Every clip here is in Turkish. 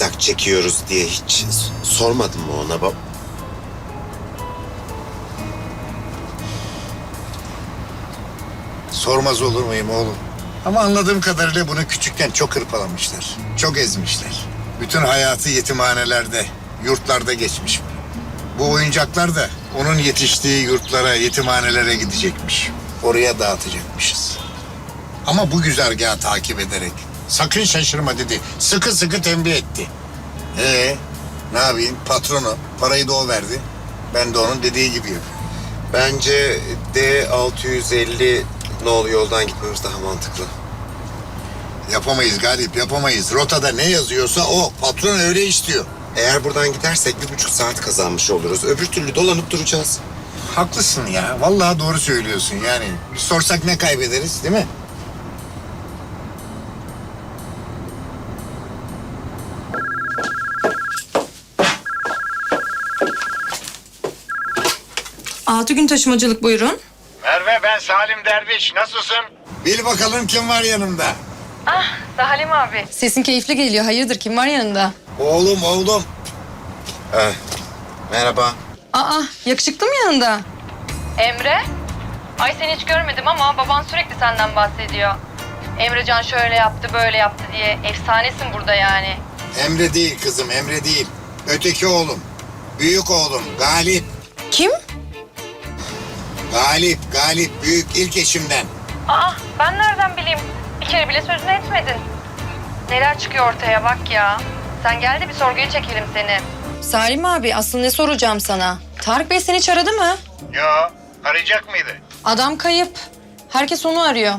dak çekiyoruz diye hiç sormadın mı ona? Bab Sormaz olur muyum oğlum? Ama anladığım kadarıyla bunu küçükken çok hırpalamışlar. Çok ezmişler. Bütün hayatı yetimhanelerde, yurtlarda geçmiş. Bu oyuncaklar da onun yetiştiği yurtlara, yetimhanelere gidecekmiş. Oraya dağıtacakmışız. Ama bu güzergahı takip ederek sakın şaşırma dedi. Sıkı sıkı tembih etti. Ee, ne yapayım? Patronu parayı da o verdi. Ben de onun dediği gibi yapıyorum. bence D650 nolu yoldan gitmemiz daha mantıklı. Yapamayız Galip yapamayız. Rotada ne yazıyorsa o. Patron öyle istiyor. Eğer buradan gidersek bir buçuk saat kazanmış oluruz. Öbür türlü dolanıp duracağız. Haklısın ya. Vallahi doğru söylüyorsun yani. Bir sorsak ne kaybederiz değil mi? Altı gün taşımacılık buyurun. Merve ben Salim Derviş. Nasılsın? Bil bakalım kim var yanımda. Halim abi. Sesin keyifli geliyor. Hayırdır kim var yanında? Oğlum oğlum. Eh, merhaba. Aa yakışıklı mı yanında? Emre? Ay seni hiç görmedim ama baban sürekli senden bahsediyor. Emrecan şöyle yaptı böyle yaptı diye. Efsanesin burada yani. Emre değil kızım Emre değil. Öteki oğlum. Büyük oğlum Galip. Kim? Galip Galip büyük ilk eşimden. Aa ben nereden bileyim? Bir kere bile sözünü etmedin. Neler çıkıyor ortaya bak ya. Sen gel de bir sorguya çekelim seni. Salim abi aslında ne soracağım sana? Tarık Bey seni hiç aradı mı? Ya arayacak mıydı? Adam kayıp. Herkes onu arıyor.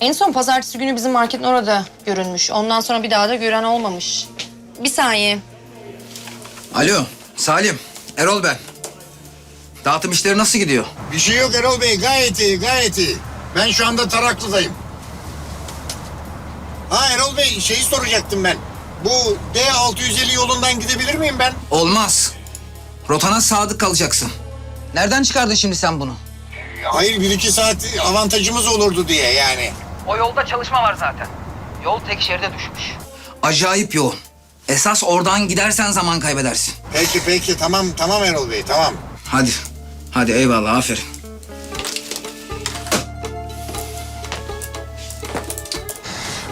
En son pazartesi günü bizim marketin orada görünmüş. Ondan sonra bir daha da gören olmamış. Bir saniye. Alo, Salim. Erol ben. Dağıtım işleri nasıl gidiyor? Bir şey yok Erol Bey gayet iyi gayet iyi. Ben şu anda Taraklı'dayım. Ha Erol Bey şeyi soracaktım ben. Bu D650 yolundan gidebilir miyim ben? Olmaz. Rotana sadık kalacaksın. Nereden çıkardın şimdi sen bunu? Hayır bir iki saat avantajımız olurdu diye yani. O yolda çalışma var zaten. Yol tek şeride düşmüş. Acayip yoğun. Esas oradan gidersen zaman kaybedersin. Peki peki tamam tamam Erol Bey tamam. Hadi. Hadi eyvallah aferin.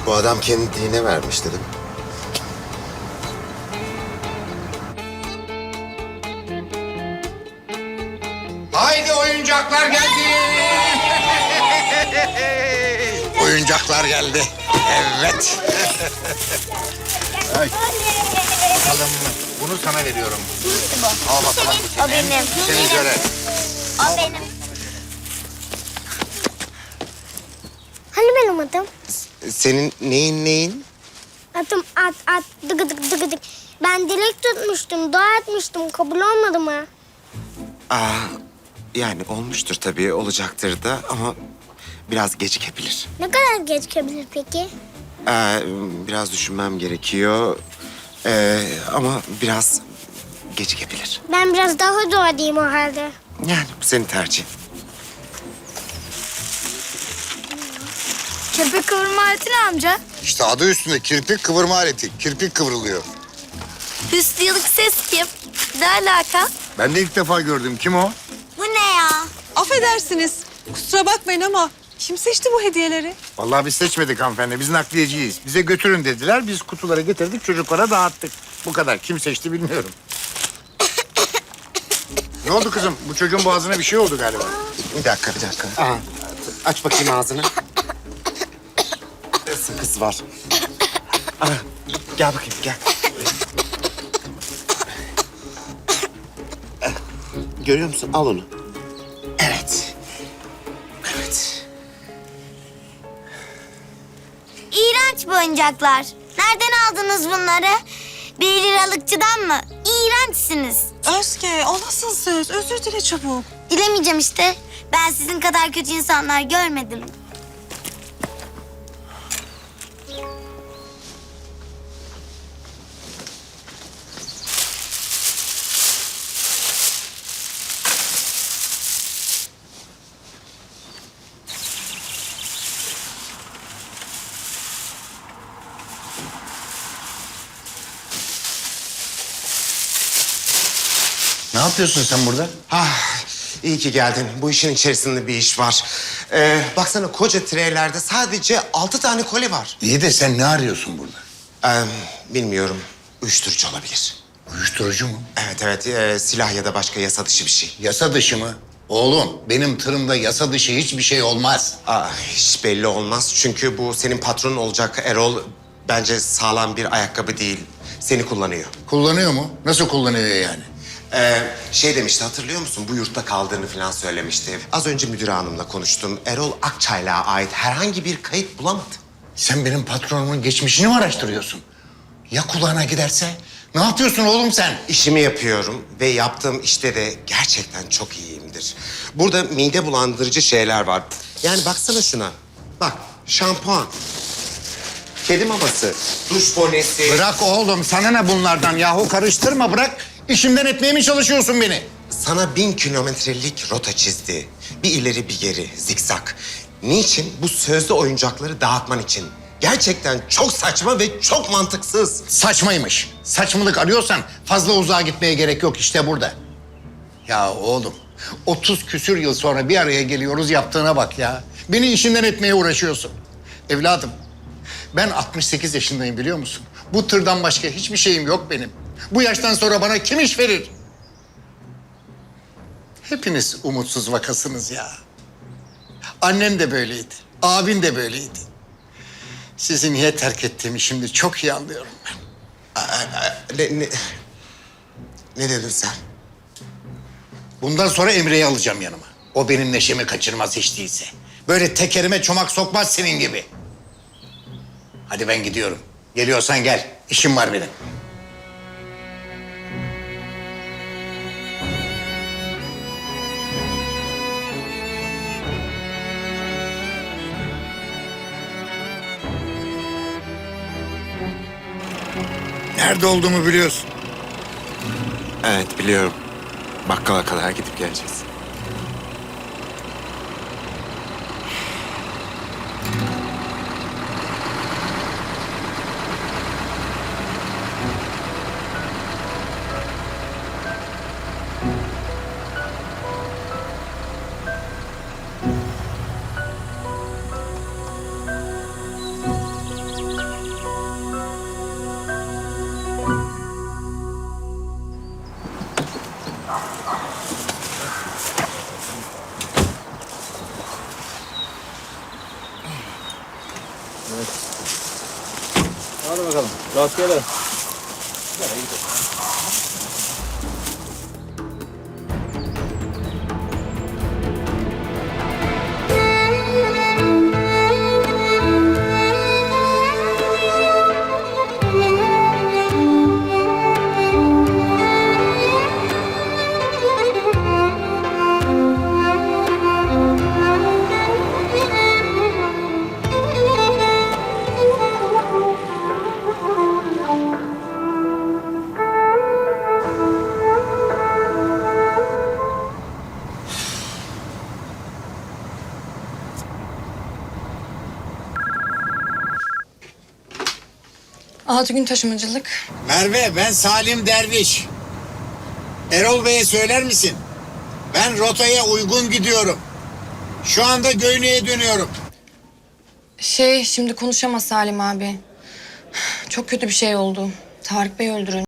Bu adam kendine vermiş dedim. Haydi oyuncaklar geldi. oyuncaklar geldi. Evet. Ay. Bakalım bunu sana veriyorum. Al bakalım O senin. benim. Göre. O benim. Hani benim adım? Senin neyin neyin? Adım at at dıgı dıgı dıgı dıgı. Ben dilek tutmuştum, dua etmiştim. Kabul olmadı mı? Aa, yani olmuştur tabii, olacaktır da ama biraz gecikebilir. Ne kadar geçebilir peki? Ee, biraz düşünmem gerekiyor. Ee, ama biraz gecikebilir. Ben biraz daha dua edeyim o halde. Yani bu senin tercihin. Köpek kıvırma aleti ne amca? İşte adı üstünde kirpik kıvırma aleti. Kirpik kıvrılıyor. Hüsnü yılık ses kim? Ne alaka? Ben de ilk defa gördüm. Kim o? Bu ne ya? Affedersiniz. Kusura bakmayın ama kim seçti bu hediyeleri? Vallahi biz seçmedik hanımefendi. Biz nakliyeciyiz. Bize götürün dediler. Biz kutulara getirdik, çocuklara dağıttık. Bu kadar. Kim seçti bilmiyorum. ne oldu kızım? Bu çocuğun boğazına bir şey oldu galiba. Bir dakika, bir dakika. Aa, aç bakayım ağzını. Sakız var. Aa, gel bakayım, gel. Görüyor musun? Al onu. Evet. Evet. İğrenç bu oyuncaklar. Nereden aldınız bunları? Bir liralıkçıdan mı? İğrençsiniz. Özge o nasıl söz? Özür dile çabuk. Dilemeyeceğim işte. Ben sizin kadar kötü insanlar görmedim. Yapıyorsun sen burada? Ah, iyi ki geldin. Bu işin içerisinde bir iş var. Ee, baksana koca treylerde sadece altı tane koli var. İyi de sen ne arıyorsun burada? Ee, bilmiyorum. Uyuşturucu olabilir. Uyuşturucu mu? Evet evet ee, silah ya da başka yasa dışı bir şey. Yasa dışı mı? Oğlum benim tırımda yasa dışı hiçbir şey olmaz. Aa, hiç belli olmaz. Çünkü bu senin patronun olacak Erol bence sağlam bir ayakkabı değil. Seni kullanıyor. Kullanıyor mu? Nasıl kullanıyor yani? Ee, şey demişti hatırlıyor musun? Bu yurtta kaldığını falan söylemişti. Az önce müdür hanımla konuştum. Erol Akçaylığa ait herhangi bir kayıt bulamadı. Sen benim patronumun geçmişini mi araştırıyorsun? Ya kulağına giderse? Ne yapıyorsun oğlum sen? İşimi yapıyorum ve yaptığım işte de gerçekten çok iyiyimdir. Burada mide bulandırıcı şeyler var. Yani baksana şuna. Bak şampuan, kedi maması, duş bonesi. Bırak oğlum sana ne bunlardan yahu karıştırma bırak. İşimden etmeye mi çalışıyorsun beni? Sana bin kilometrelik rota çizdi. Bir ileri bir geri, zikzak. Niçin? Bu sözlü oyuncakları dağıtman için. Gerçekten çok saçma ve çok mantıksız. Saçmaymış. Saçmalık arıyorsan fazla uzağa gitmeye gerek yok işte burada. Ya oğlum 30 küsür yıl sonra bir araya geliyoruz yaptığına bak ya. Beni işinden etmeye uğraşıyorsun. Evladım ben 68 yaşındayım biliyor musun? Bu tırdan başka hiçbir şeyim yok benim. Bu yaştan sonra bana kim iş verir? Hepiniz umutsuz vakasınız ya. Annen de böyleydi. Abin de böyleydi. Sizi niye terk ettiğimi şimdi çok iyi anlıyorum ben. Ne, ne, ne dedin sen? Bundan sonra Emre'yi alacağım yanıma. O benim neşemi kaçırmaz hiç değilse. Böyle tekerime çomak sokmaz senin gibi. Hadi ben gidiyorum. Geliyorsan gel. İşim var benim. Nerede olduğumu biliyorsun. Evet biliyorum. Bakkala kadar gidip geleceğiz. Evet. Hadi bakalım. Rastgele. Nereye gidelim? Altı gün taşımacılık. Merve ben Salim Derviş. Erol Bey'e söyler misin? Ben rotaya uygun gidiyorum. Şu anda Göynü'ye dönüyorum. Şey şimdi konuşamaz Salim abi. Çok kötü bir şey oldu. Tarık Bey öldürün.